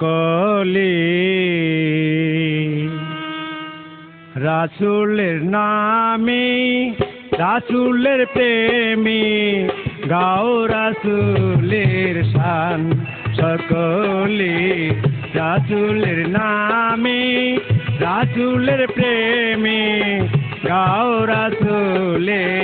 সকলে। রাসুলের নামে, রাসুলের প্রেমে গাও রাসুলের শান। সকলে রাসুলের নামে, রাসুলের প্রেমে গাও রাসুলের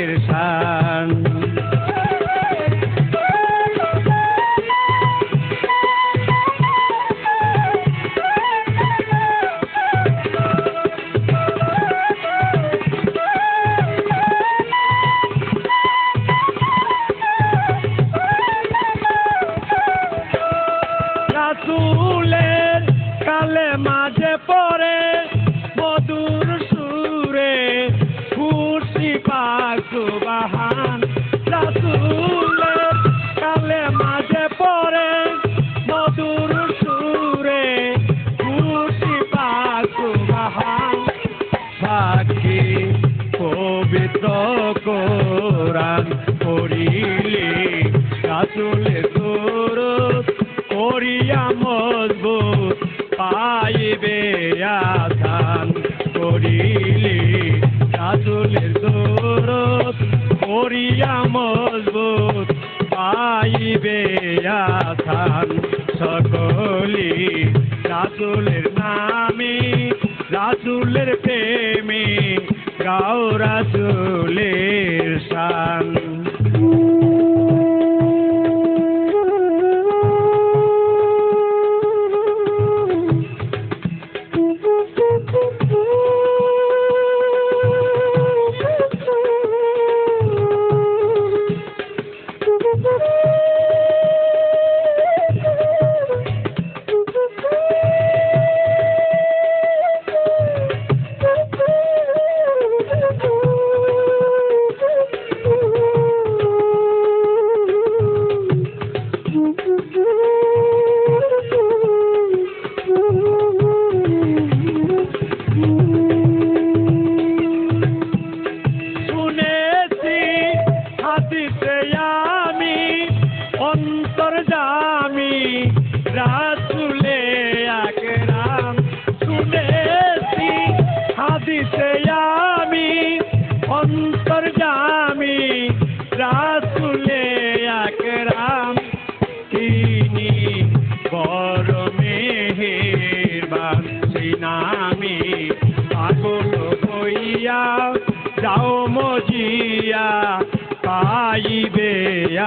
পবিত্র কোরআন পড়িলে। রাসুলে সুরত করিয়া মজবুত পাইবে আসান করিলে করিয়া মজবুত পাইবে আসান সকলি রাসুলের নামে রাসুলের প্রেমে গাও রাসুলের শান। হাদিসে আমি অন্তর জামি রাসুলে তিনি বড় মেহেরবান, সিনামি পাগল হইয়া, যাও মজিয়া, পাইবে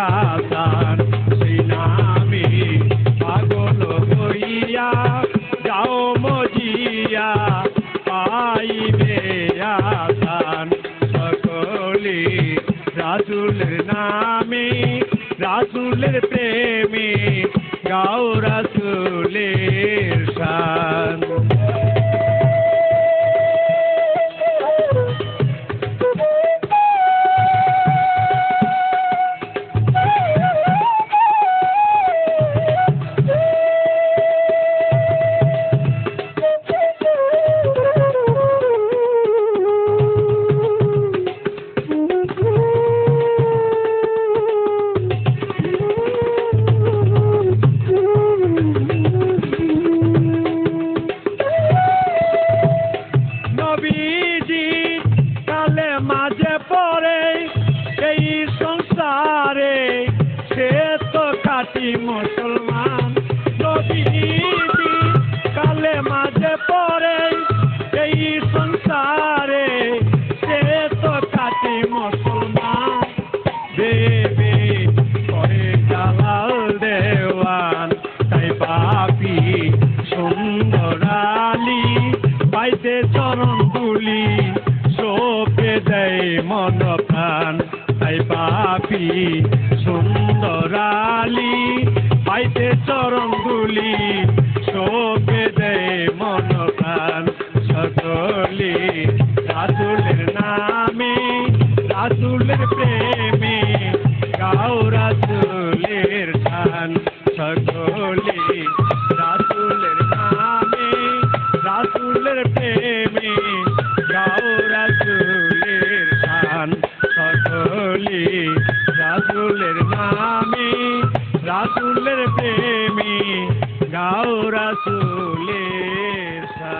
আসান রাসুলের খাটি মুসলমান। কালে মাঝে পড়ে এই সংসারে। সে তো খাটি দেবে করে জালাল দেওয়ান, তাই পাপি সুন্দর আলী। পাইতে চরণ তুলি দেয় মন প্রাণ তাই পাপি আলী পাইতে চরণ তুলি সোপে দেয় মন প্রাণ সকলে। রাসুলের নামে, রাসুলের প্রেমে, গাও রাসুলের শান সকলে। রাসুলের নামে, রাসুলের প্রেমে, গাও में गाओ रसूले सा